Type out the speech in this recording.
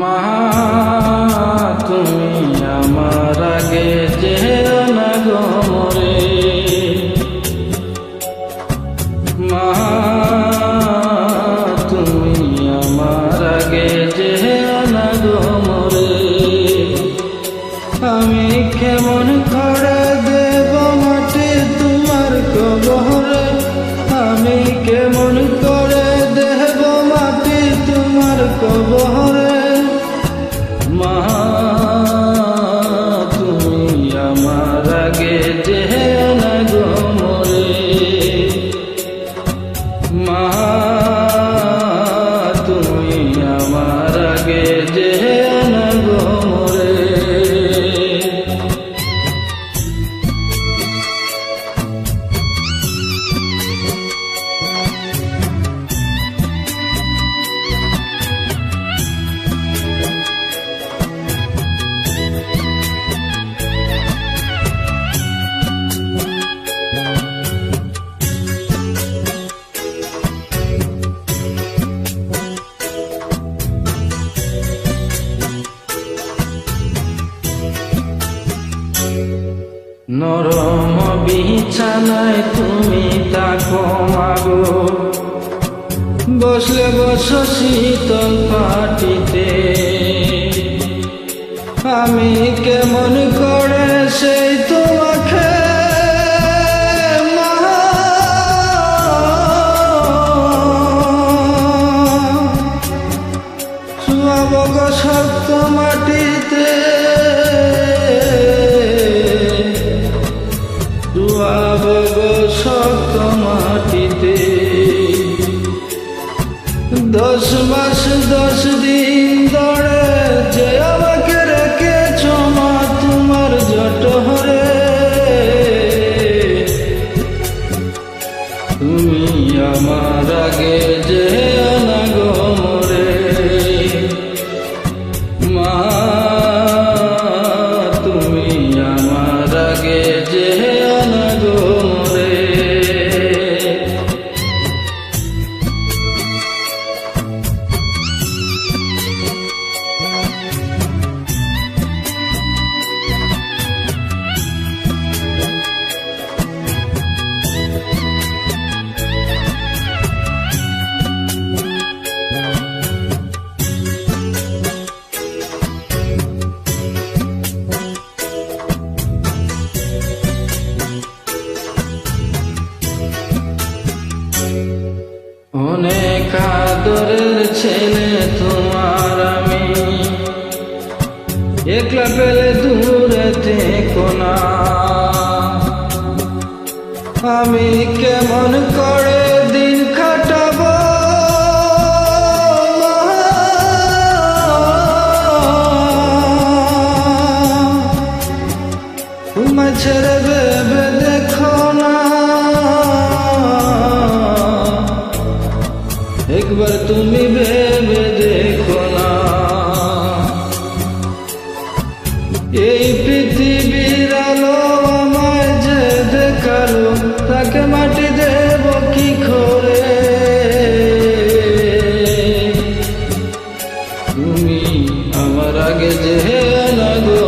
মা, তুমি আমার আগে যেও না গমরে মা, তুমি আমার আগে যেও না আমি কেমন খড়া দেব মাটি তোমার কবরে? আমি কেমন করে দেব মাটি তোমার কবর? নরম বিছানায় তুমি তাকো মাগো বসলে বস শীতল পাটিতে আমি কেমন শুয়াবগ শক্ত মাটিতে। দশ মাস দশ দিন অনেক আদরের ছেলে তোমার আমি। একলা পেলে দূরে থেকো না আমি একবার তুমি ভেবে দেখো না। এই পৃথিবীর আলো আমায় যে দেখাল তাকে মাটি দেব কি করে? তুমি আমার আগে যে লাগো